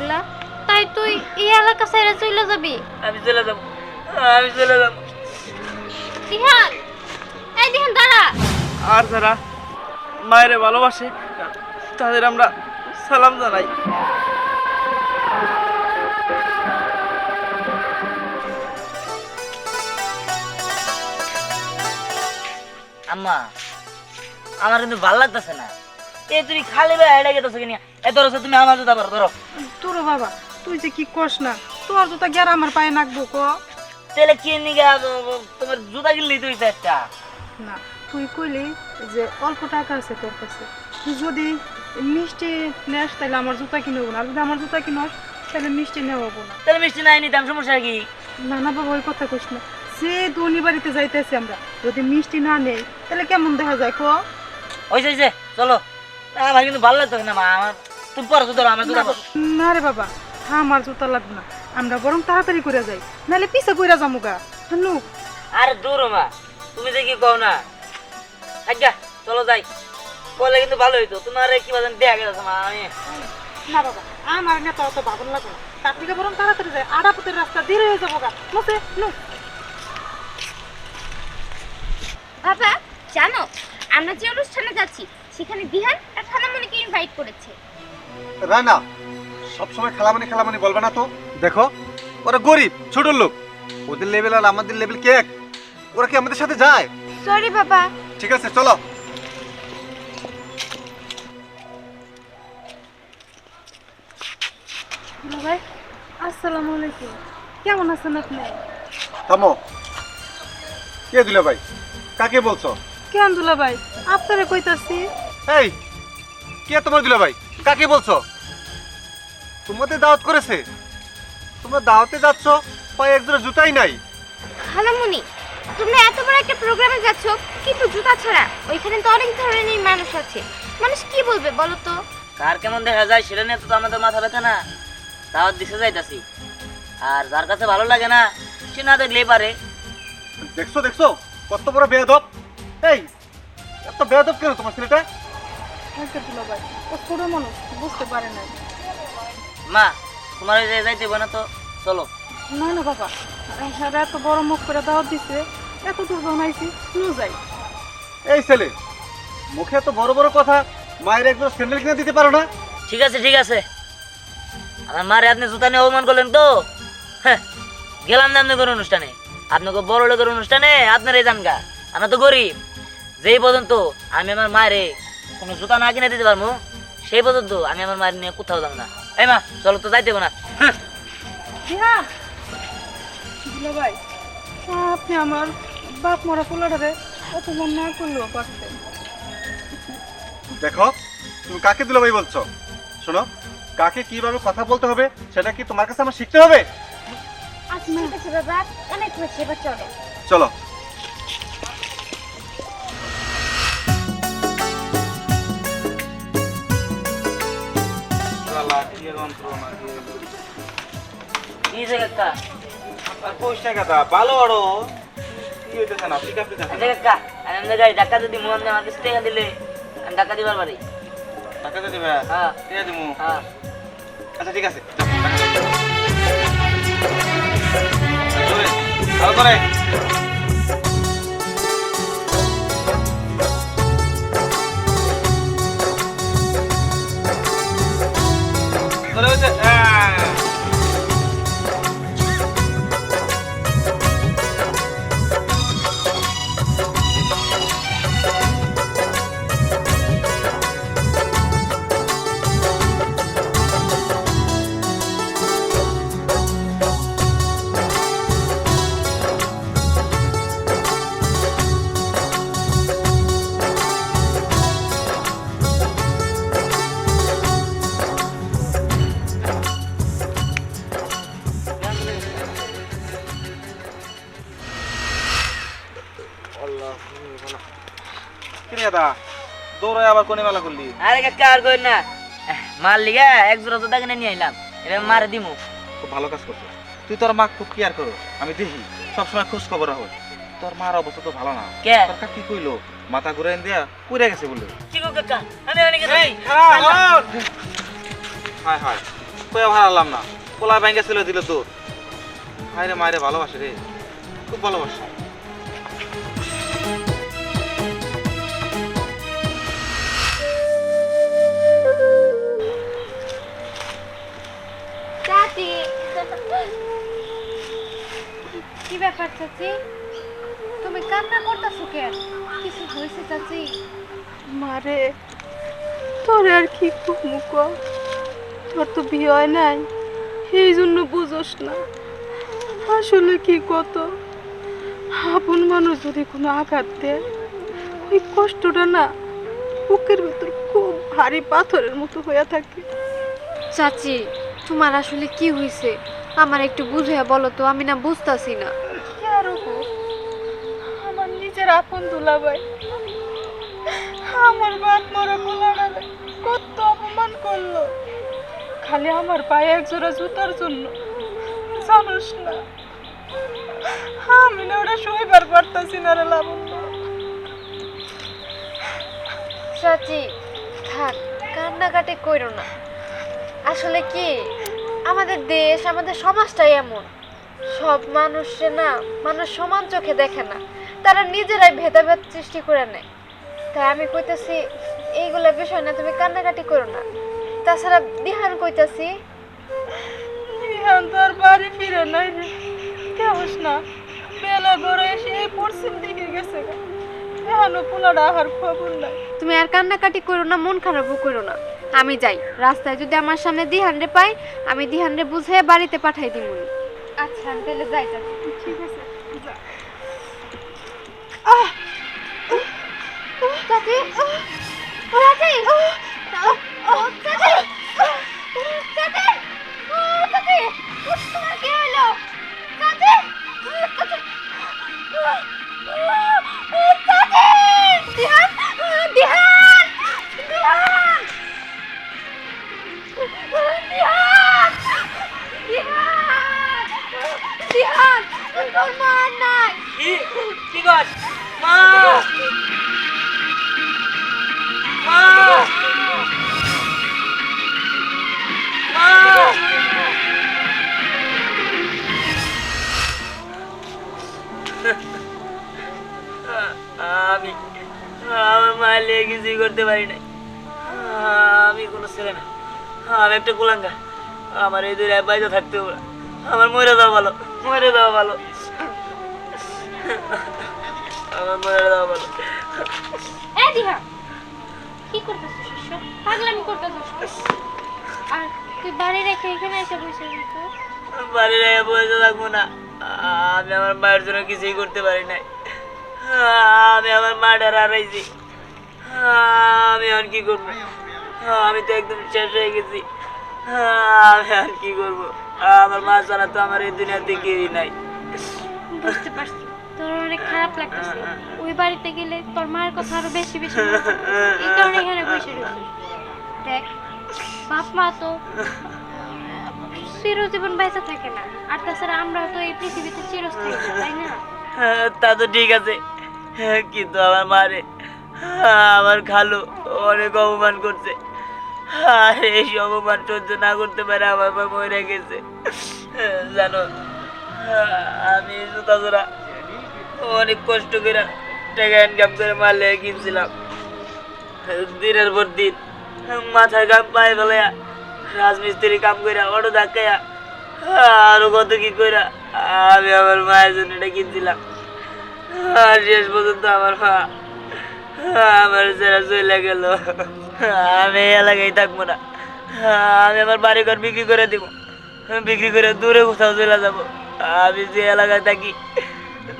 পাগলা তাই তুই এই এলাকা সাইরা চলে যাবি? আমি চলে যাব। আমি চলে যাব। দিহান এই দিহান দাঁড়া। আর যারা মায়েরে ভালোবাসে তাদের আমরা সালাম জানাই। আম্মা আমার কিন্তু ভালো লাগতেছে না। এ তুমি খালি ভাই হেঁটে গেতেছো কিনা এ ধরো তুমি আমার জুতা পরো ধরো। তোর বাবা তুই যে কি কস না? তোর জুতা গের আমার পায়ে নাকবো ক? তাহলে কি নিগে তোমার জুতা কিনলি তুই একটা না তুই কইলি যে অল্প টাকা আছে তোর কাছে। তুই যদি মিষ্টি নেস তাহলে আমার জুতা কিনে না। যদি আমার জুতা কিনস তাহলে মিষ্টি নেওয়া হব না। তাহলে মিষ্টি নাই নিতাম সমস্যা কি? না না বাবা ওই কথা কইস না। সে ধনী বাড়িতে যাইতেছি আমরা যদি মিষ্টি না নেই তাহলে কেমন দেখা যায় ক? হয়েছে হয়েছে চলো। আমার কিন্তু ভালো লাগতো না মা আমার তুমি পরো তো ধরো আমার জুতা না রে বাবা আমার জুতা লাগবে না। আমরা বরং তাড়াতাড়ি করে যাই। নাহলে পিছে কইরা আরে দূর মা তুমি কি কও না? আজ্ঞা চলো যাই। বলে কিন্তু ভালো হইতো। তোমার কি বাজান দেয়া গেছে মা আমি না বাবা আমার না তো অত ভাবন লাগবে তার থেকে বরং তাড়াতাড়ি যাই। আড়াপতের রাস্তা দেরি হয়ে যাব গা। মতে নু বাবা জানো আমরা যে অনুষ্ঠানে যাচ্ছি সেখানে দিহান আর খালামণিকে ইনভাইট করেছে। রানা সবসময় খেলামানি খেলামানি বলবে না তো? দেখো ওরা গরিব ছোট লোক। ওদের লেভেল আর আমাদের লেভেল কে এক? ওরা কি আমাদের সাথে যায়? সরি বাবা। ঠিক আছে চলো। ভাই আসসালামু আলাইকুম। কেমন আছেন আপনি? থামো। কে দিল ভাই? কাকে বলছো? কেন দুলা ভাই? আপনারে কইতাছি। এই কে তোমার দিল ভাই? কাকে বলছো? তোমাদের দাওয়াত করেছে? তোমরা দাওয়াতে যাচ্ছ পায়ে একজোড়া জুতাই নাই। খালামণি তোমরা এত বড় একটা প্রোগ্রামে যাচ্ছ কিন্তু জুতা ছাড়া ওইখানে তো অনেক ধরনের মানুষ আছে। মানুষ কি বলবে বলো তো? কার কেমন দেখা যায় সেটা নিয়ে তো আমাদের মাথা ব্যথা না। দাওয়াত দিতে যাইতাছি। আর যার কাছে ভালো লাগে না সে না দেখলেই পারে। দেখছ দেখছ? কত বড় বেয়াদব। এই এত বেয়াদব কেন তোমার ছেলেটা? ছোট মানুষ বুঝতে পারে না মা তোমার ওই যাইতে না তো চলো। না না বাবা হ্যাঁ এত বড় মুখ করে দাওয়াত দিছে এত দূর বানাইছি যাই। এই ছেলে মুখে এত বড় বড় কথা মায়ের একজোড়া স্যান্ডেল কিনে দিতে পারো না? ঠিক আছে ঠিক আছে। আমার মারে আপনি জুতা নিয়ে অপমান করলেন তো? হ্যাঁ, গেলাম না আপনি অনুষ্ঠানে। আপনাকে বড় লোকের অনুষ্ঠানে আপনার এই জানগা। আমরা তো গরিব। যেই পর্যন্ত আমি আমার মায়েরে কোনো জুতা না কিনে দিতে পারব সেই পর্যন্ত আমি আমার মায়ের নিয়ে কোথাও যাব না। এই মা চলো তো যাইতে হবে না। হ্যাঁ, হ্যাঁ দুলা ভাই আপনি আমার বাপ মরা পোলাটারে অপমান না করলেও পারতেন দেখো তুমি কাকে দিল ভাই বলছো? শোনো কাকে কীভাবে কথা বলতে হবে সেটা কি তোমার কাছে আমার শিখতে হবে? আচ্ছা ঠিক আছে বাবা। অনেক হয়েছে এবার চলো। চলো। কি যে কাকা পয়সা কথা ভালো বড় কি হইতেছে না আচ্ছা ধাক্কা যদি মন দিয়ে আমার কিছু টাকা দিলে আমি ধাক্কা দিবার পারি টাকা দিবে হ্যাঁ ঠিক আছে দিমু হ্যাঁ আচ্ছা ঠিক আছে ভালো করে দৌড়ায় আবার কোনে মেলা করলি? আরে কাকা আর কই না। মার লিগা এক জোড়া জুতা কিনে নিয়ে আইলাম। এবার মারে দিমু। খুব ভালো কাজ করছ। তুই তোর মা খুব কেয়ার করো। আমি দেখি সবসময় খোঁজ খবর রাখো। তোর মার অবস্থা তো ভালো না। কে? তোর কাকি কইলো? মাথা ঘুরে দিয়া পুড়ে গেছে বলে। কি গো কাকা? আমি অনেক হায় হায় কয়ে ভাড়ালাম না। পোলা ব্যাংকে ছেলে দিল তোর। মায়েরে মায়েরে ভালোবাসে রে। খুব ভালোবাসে। চাচি। কি ব্যাপার চাচি? তুমি কান্না করতেছো কেন? কিছু হয়েছে চাচি? মারে তোর আর কি মুখ তোর তো বিয়ে হয় নাই এই জন্য বুঝোস না। আসলে কি কত? আপন মানুষ যদি কোনো আঘাত দেয় ওই কষ্টটা না বুকের ভেতর খুব ভারী পাথরের মতো হয়ে থাকে। চাচি তোমার আসলে কি হয়েছে আমার একটু বুঝিয়া বলো তো আমি না বুঝতাছি না। কি আর হব? আমার নিজের আপন দুলাভাই। আমার বাপ মরা পোলাডালে কত অপমান করল। খালি আমার পায়ে এক জোড়া জুতার জন্য। জানোস না। আমি না ওটা সইবার পারতাছি না রে লাবণ্য। চাচি থাক কান্নাকাটি কইরো না। আসলে কি? আমাদের দেশ আমাদের সমাজটাই এমন। সব মানুষে না মানুষ সমান চোখে দেখে না। তারা নিজেরাই ভেদাভেদ সৃষ্টি করে নেয়। তাই আমি কইতাছি এইগুলা বিষয় না তুমি কান্নাকাটি করো না। তাছাড়া দিহান কইতাছি আর বাড়ি ফিরে নাই রে। কেমস না বেলা এসে পশ্চিম দিকে গেছে গা। পোলাটা আহার খবর নাই। তুমি আর কান্নাকাটি করো না মন খারাপও করো না। আমি যাই। রাস্তায় যদি আমার সামনে দিহানরে পাই আমি দিহানরে বুঝে বাড়িতে পাঠাই দিব আচ্ছা আমি তাহলে যাই ঠিক আছে যা। চাচি! চাচি! ও, চাচি! চাচি! ও, চাচি! ছেলে না। আমি একটা কুলাঙ্গা। আমার এই দুই বাইরে থাকতে হবে। আমার মরে যাওয়া ভালো। মরে যাওয়া ভালো। আমার মরে যাওয়া ভালো। দিহা কি করতেছিস পাগলামি করতেছিস আর তুই বাড়ি রেখে এখানে এসে বসে বাড়ি রেখে বসে থাকব না। আমি আমার মায়ের জন্য কিছুই করতে পারি নাই। আমি আমার মাটার হারাইছি। আমি এখন কি করব? আমি তো একদম শেষ হয়ে গেছি। আমি এখন কি করব? আমার মা ছাড়া তো আমার এই দুনিয়াতে কেউই নাই। বুঝতে পারছি। তোর অনেক খারাপ লাগতেছে। ওই বাড়িতে গেলে তোর মায়ের কথা আরও বেশি বেশি। এই কারণে এখানে বসে দেখ বাপ মা তো চিরজীবন বেঁচে থাকে না। আর তাছাড়া আমরা তো এই পৃথিবীতে চিরস্থায়ী তাই না? তা তো ঠিক আছে। কিন্তু আমার মারে আমার খালু অনেক অপমান করছে। আর, এই অপমান সহ্য না করতে পারে, আমার মা মরে গেছে। জানো, আমি জুতা জোড়া অনেক কষ্ট করে টাকা ইনকাম করে মারলে কিনছিলাম। দিনের পর দিন মাথায় কাম পায়ে ফেলে রাজমিস্ত্রি কাম করে অটো ধাক্কাইয়া, আরও কত কি করে আমি আমার মায়ের জন্য এটা কিনছিলাম। আর শেষ পর্যন্ত আমার মা আমার ছেড়ে চলে গেল। আমি এলাকায় থাকব না। আমি আমার বাড়ি ঘর বিক্রি করে দিব। বিক্রি করে দূরে কোথাও চলে যাব। আমি যে এলাকায় থাকি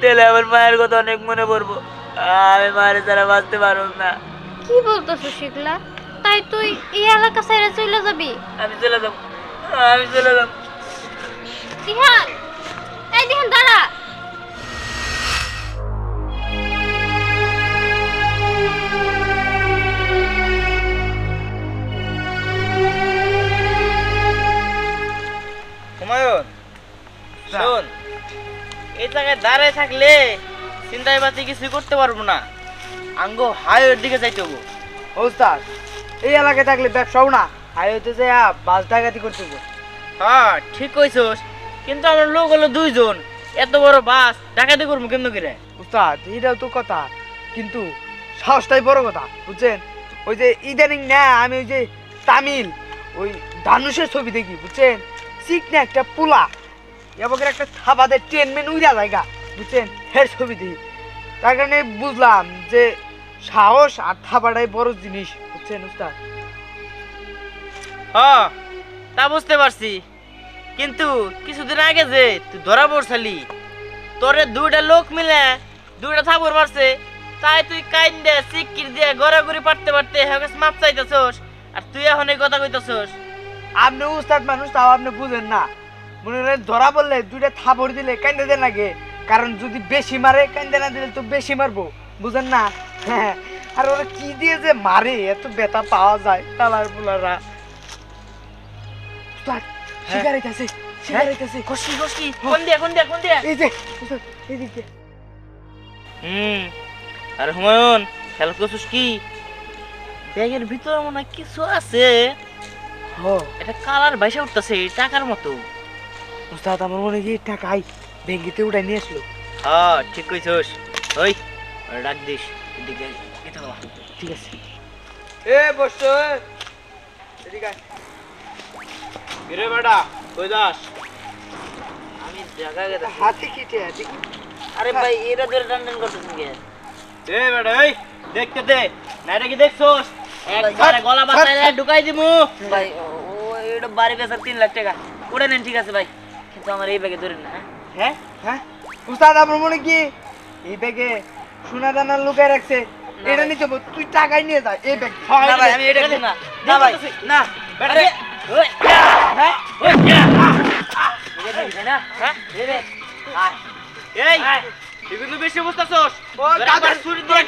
তাহলে আমার মায়ের কথা অনেক মনে পড়ব। আমি মায়ের ছাড়া বাঁচতে পারব না। কি বলতেছো শিখলা তাই তুই এই এলাকা সাইডে চলে যাবি? আমি চলে যাব। আমি চলে যাব। দিহান এই দিহান দাঁড়া! শোন এই জায়গায় দাঁড়ায় থাকলে চিন্তায় বাতি কিছু করতে পারব না। আঙ্গ হাইওয়ের দিকে যাইতে হব ওস্তাদ এই এলাকায় থাকলে ব্যবসাও না হাইওয়েতে যাইয়া বাস ডাকাতি করতে। হ্যাঁ ঠিক কইছস কিন্তু আমার লোক হলো দুইজন এত বড় বাস ডাকাতি করব কেমন করে? উস্তাদ এটাও তো কথা কিন্তু সাহসটাই বড় কথা বুঝছেন? ওই যে ইদানিং না আমি ওই যে তামিল ওই ধানুষের ছবি দেখি বুঝছেন? চিকনা একটা পোলা এবং একটা থাবাদের ট্রেন মেন উইরা জায়গা বুঝছেন? হের ছবি দেখি। তার কারণে বুঝলাম যে সাহস আর থাবাটাই বড় জিনিস বুঝছেন উস্তাদ? হ্যাঁ তা বুঝতে পারছি। কিন্তু কিছুদিন আগে যে তুই ধরা পড়ছালি তোরে দুইটা লোক মিলে দুইটা থাপড় মারছে তাই তুই কাইন দে সিকির দিয়ে গড়াগড়ি পারতে পারতে হেগে মাপ চাইতেছস আর তুই এখন এই কথা কইতেছস। আপনি উস্তাদ মানুষ তাও আপনি বুঝেন না। মনে করেন ধরা বললে দুইটা থাপড় দিলে কান্দে দেন লাগে কারণ যদি বেশি মারে কান্দে না দিলে তো বেশি মারবো। বুঝেন না? হ্যাঁ। আর ওরা কি দিয়ে যে মারে? এত ব্যথা পাওয়া যায় তালার পোলারা সিগারেট আছে সিগারেট আছে খুশি খুশি কোন দিয়া কোন দিয়া কোন দিয়া? এই যে উস্তাদ এদিকে হুম। আর হুমায়ুন খেয়াল করছিস কি? ব্যাগের ভিতরে মনে কিছু আছে। এটা কালার ভাইসা উঠতেছে টাকার মতো। উস্তাদ আমার মনে কি টাকাই ব্যাঙ্গিতে উঠাই নিয়ে আসলো। হ্যাঁ ঠিক কইছস। ওই ডাক দিস এদিকে এটা ঠিক আছে। এ বসো এদিকে। কিরে বেটা কই যাস? আমি জায়গা গেছি। হাতে কিটে আরে ভাই এরা ধরে টান করতেছেন কে? এ বেটা এই দেখতে দে। কি দেখছস? একবারে গলা বাঁচায় ঢুকাই দিমু। ভাই ও ও- এটা বাড়ি বেচার তিন লাখ টাকা। ওটা নেন ঠিক আছে ভাই। কিন্তু আমার এই ব্যাগে ধরেন না হ্যাঁ? হ্যাঁ? হ্যাঁ? উস্তাদ আমার মনে কি এই ব্যাগে সোনা দানা লুকায় রাখছে? এটা নিতে তুই টাকাই নিয়ে যা এই ব্যাগ না ভাই আমি এটা না। না ভাই। না আরে, ওই, হ্যাঁ? ওই হ্যাঁ? এই তুই কিন্তু বেশি বুঝতাছস। ও, দিয়ে।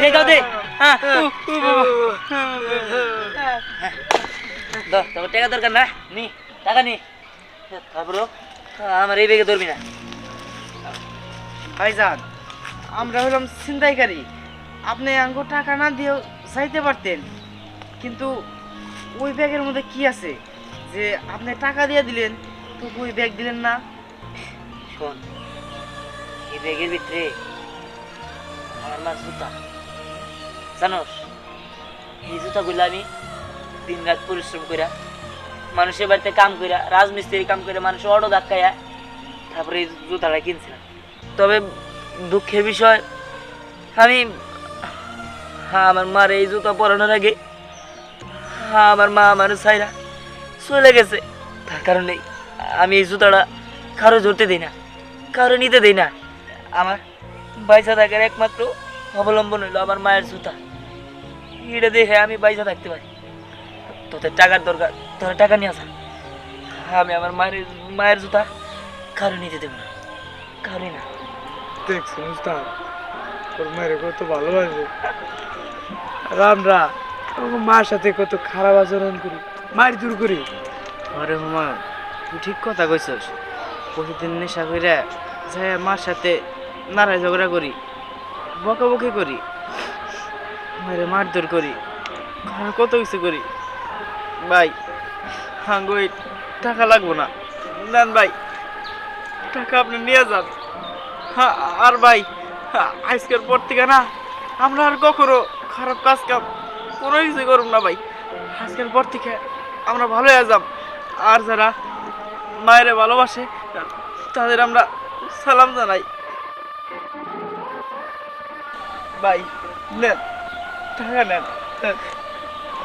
দে গাও দে। হ্যাঁ। দাও তোর টাকা দরকার না। নি টাকা নি। তারপর আমার এই ব্যাগে ধরবি না। ভাইজান আমরা হলাম ছিনতাইকারী। আপনি আঙ্গো টাকা না দিয়েও চাইতে পারতেন। কিন্তু ওই ব্যাগের মধ্যে কি আছে? যে আপনি টাকা দিয়ে দিলেন তো ওই ব্যাগ দিলেন না। শোন এই ব্যাগের ভিতরে আমার মা জুতা। জানোস, এই জুতাগুলো আমি দিন রাত পরিশ্রম কইরা, মানুষের বাড়িতে কাম কইরা রাজমিস্ত্রি কাম করে মানুষের অটো ধাক্কাইয়া তারপরে এই জুতাটা কিনছিলাম। তবে দুঃখের বিষয়, আমি হ্যাঁ আমার মার এই জুতা পরানোর আগে হ্যাঁ আমার মা আমার সাইরা চলে গেছে। তার কারণে আমি এই জুতাটা কারও ধরতে দিই না, কারও নিতে দিই না। আমার বাইসা থাকার একমাত্র অবলম্বন হইল আমার মায়ের জুতা। এটা দেখে আমি বাইসা থাকতে পারি। তোদের টাকার দরকার তোরা টাকা নিয়ে আসা। আমি আমার মায়ের মায়ের জুতা কারও নিতে দেবো না। কারোই না। তোর মায়ের কত ভালোবাসে। মার সাথে কত খারাপ আচরণ করি। মার দূর করি। আরে তুই ঠিক কথা কইছস। প্রতিদিন নেশা কইরা মার সাথে নারায় ঝগড়া করি, বকাবকি করি, মারে মারধর করি কত কিছু করি। ভাই, হাঙ্গো, এই টাকা লাগবো না। নেন ভাই, টাকা আপনি নিয়ে যান। হ্যাঁ আর ভাই, আজকের পর থেকে না, আমরা আর কখনো খারাপ কাজ কাম কোনো কিছু করব না ভাই। আজকের পর থেকে আমরা ভালো যাব আর যারা মায়েরে ভালোবাসে, তাদের আমরা সালাম জানাই। ভাই।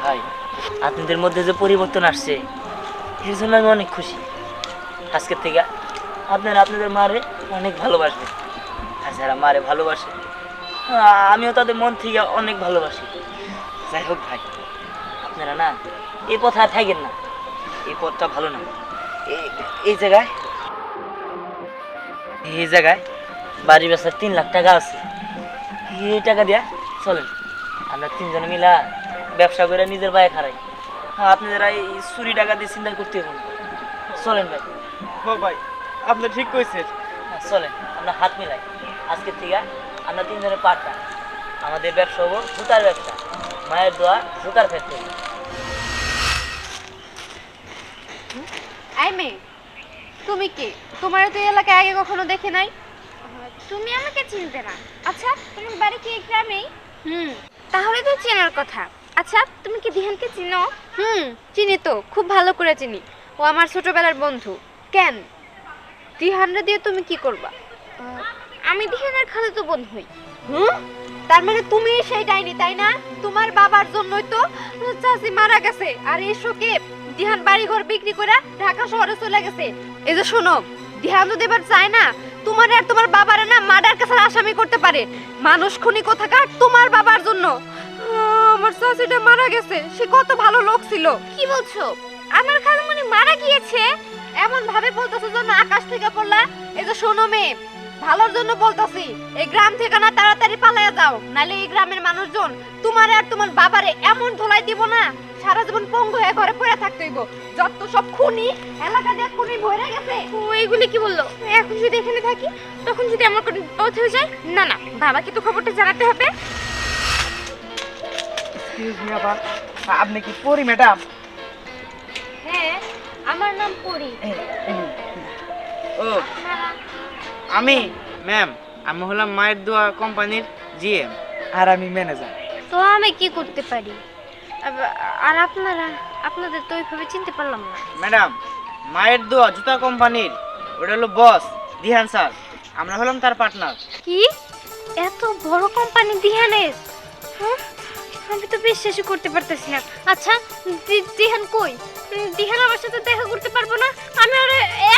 ভাই, আপনাদের মধ্যে যে পরিবর্তন আসছে, এর জন্য আমি অনেক খুশি। আজকের থেকে আপনারা আপনাদের মারে অনেক ভালোবাসবেন। আর যারা মারে ভালোবাসে আমিও তাদের মন থেকে অনেক ভালোবাসি। যাই হোক ভাই, আপনারা না এই পথে আর থাকেন না। এই পথটা ভালো না। এই- জায়গায়, এই জায়গায় বাড়ি বেচার তিন লাখ টাকা আছে। এই টাকা দিয়া চলেন। আমরা তিনজনে মিলা ব্যবসা করে নিজের পায়ে খারাই হ্যাঁ আপনারা এই চুরি টাকা দিয়ে চিন্তা করতে হবে না। চলেন ভাই। ও ভাই আপনি ঠিক কইছেন। চলেন আমরা হাত মিলাই। আজকের থেকে আমরা তিনজনের পার্টনার আমাদের ব্যবসা হব জুতার ব্যবসা মায়ের দোয়া জুতার ফ্যাক্টরি আই মেয়ে তুমি কি? তোমার তো এলাকায় আগে কখনো দেখে নাই? তুমি আমাকে চিনতে না। আচ্ছা তোমার বাড়ি কি এই গ্রামেই? হুম। তাহলে তো চেনার কথা। আচ্ছা তুমি কি দিহানকে চিনো? হুম চিনি তো খুব ভালো করে চিনি। ও আমার ছোটবেলার বন্ধু। কেন? দিহানরা দিয়ে তুমি কি করবা? আমি দিহানের খালাতো বোন হই। হুম? তার মানে তুমি সেই ডাইনি তাই না? তোমার বাবার জন্যই তো চাচি মারা গেছে। আর এই শোকে দিহান বাড়ি ঘর বিক্রি করে ঢাকা শহরে চলে গেছে। এই যে শোনো দিহান যদি এবার চায় না তোমার আর তোমার বাবার না মার্ডার কাছে আসামি করতে পারে। মানুষ খুনি কোথাকার তোমার বাবার জন্য। আমার চাচিটা মারা গেছে, সে কত ভালো লোক ছিল। কি বলছো? আমার খালামণি মারা গিয়েছে? এমন ভাবে বলতেছো যেন আকাশ থেকে পড়লা। এই যে শোনো মেয়ে, ভালোর জন্য বলতাছি, এই গ্রাম থেকে না তাড়াতাড়ি পালায়া যাও। নালে এই গ্রামের মানুষজন তোমারে আর তোমার বাবারে এমন ধোলাই দিব না। সারা জীবন পঙ্গু হয়ে ঘরে পড়ে থাকতে হইব। যত সব খুনি এলাকা দিয়ে খুনি ভরে গেছে। ও এইগুলি কি বলল? এখন যদি এখানে থাকি তখন যদি আমার কোনো বিপদ হয়ে যায়? না না বাবাকে তো খবরটা জানাতে হবে। এক্সকিউজ মি আপা আপনি কি পরি ম্যাডাম? হ্যাঁ আমার নাম পরি। ও আমি ম্যাম আমি হলাম মায়ের দোয়া কোম্পানির জিএম আর আমি ম্যানেজার। তো আমি কি করতে পারি? আর আপনারা আপনাদের তো ওইভাবে চিনতে পারলাম না। ম্যাডাম মায়ের দোয়া জুতা কোম্পানির ওটা হলো বস দিহান স্যার। আমরা হলাম তার পার্টনার। কি? এত বড় কোম্পানি দিহানের? হ্যাঁ? আমি তো বিশ্বাসই করতে পারতেছি না। আচ্ছা দি- দিহান কই? উম, দিহান আমার সাথে দেখা করতে পারব না? আমি আর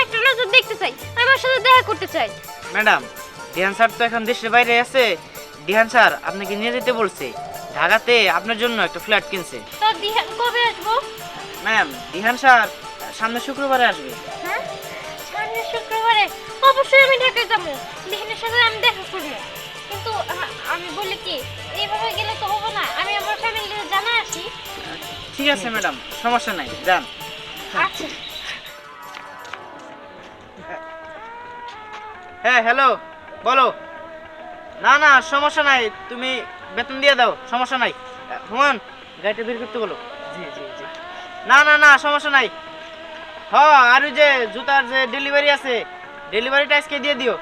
একটা নজর দেখতে চাই। আমার সাথে দেখা করতে চাই। ম্যাডাম দিহান স্যার তো এখন দেশের বাইরে আছে। দিহান স্যার আপনাকে নিয়ে যেতে বলছে। ঢাকাতে আপনার জন্য একটা ফ্ল্যাট কিনছে। তো দিহান কবে আসব? ম্যাম দিহান স্যার সামনে শুক্রবারে আসবে। হ্যাঁ? সামনের শুক্রবারে? অবশ্যই আমি ঢাকায় যাব। দিহানের সাথে আমি দেখা করব। কিন্তু আমি বলি কি এইভাবে গেলে তো হবে না। আমি আমার ফ্যামিলিকে জানা আসি। ঠিক আছে ম্যাডাম সমস্যা নাই যান। আচ্ছা। হ্যাঁ হ্যালো বলো। না না সমস্যা নাই তুমি বেতন দিয়ে দাও সমস্যা নাই। হুমান গাড়িটা বের করতে বলো। জি জি জি। না না না সমস্যা নাই। হ আর যে জুতার যে ডেলিভারি আছে ডেলিভারিটা আজকে দিয়ে দিও।